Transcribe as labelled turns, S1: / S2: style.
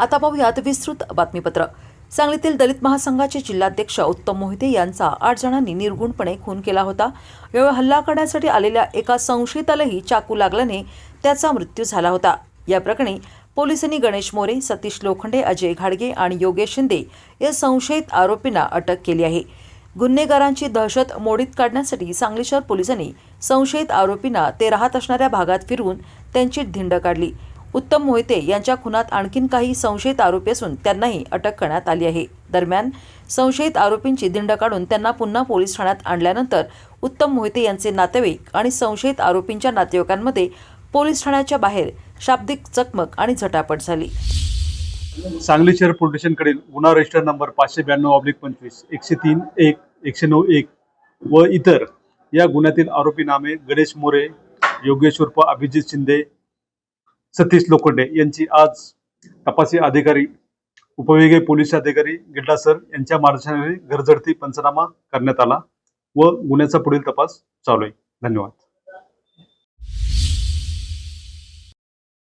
S1: आता पाहूयात विस्तृत बातमीपत्र. सांगलीतील दलित महासंघाचे जिल्हाध्यक्ष उत्तम मोहिते यांचा आठ जणांनी निर्गुणपणे खून केला होता. यावेळी हल्ला करण्यासाठी आलेल्या एका संशयितालाही चाकू लागल्याने त्याचा मृत्यू झाला होता. या प्रकरणी पोलिसांनी गणेश मोरे सतीश लोखंडे अजय घाडगे आणि योगेश शिंदे या संशयित आरोपींना अटक केली आहे. गुन्हेगारांची दहशत मोडीत काढण्यासाठी सांगली शहर पोलिसांनी संशयित आरोपींना ते राहत असणाऱ्या भागात फिरवून त्यांची धिंड काढली. उत्तम मोहिते यांच्या खुनात आणखीन काही संशयित आरोपी असून त्यांनाही अटक करण्यात आली आहे. दरम्यान संशयित आरोपींची दिंड काढून त्यांना पुन्हा पोलीस ठाण्यात आणल्यानंतर उत्तम मोहिते यांचे नातेवाईक आणि संशयित आरोपींच्या नातेवाईकांमध्ये पोलीस ठाण्याच्या बाहेर शाब्दिक चकमक आणि झटापट झाली.
S2: सांगली शहर पोलीस स्टेशनकडील गुन्हा रजिस्टर नंबर पाचशे ब्याण्णव ऑब्लिक पंचवीस एकशे तीन एक एकशे नऊ एक व इतर या गुन्ह्यातील आरोपी नामे गणेश मोरे योगेश उर्फ अभिजित शिंदे सतीश लोखंडे यांची आज तपासी अधिकारी उपविभागीय पोलीस अधिकारी गिड्डा सर यांच्या मार्गदर्शनाने घरझडती पंचनामा करण्यात आला व गुन्ह्याचा पुढील तपास चालू आहे. धन्यवाद.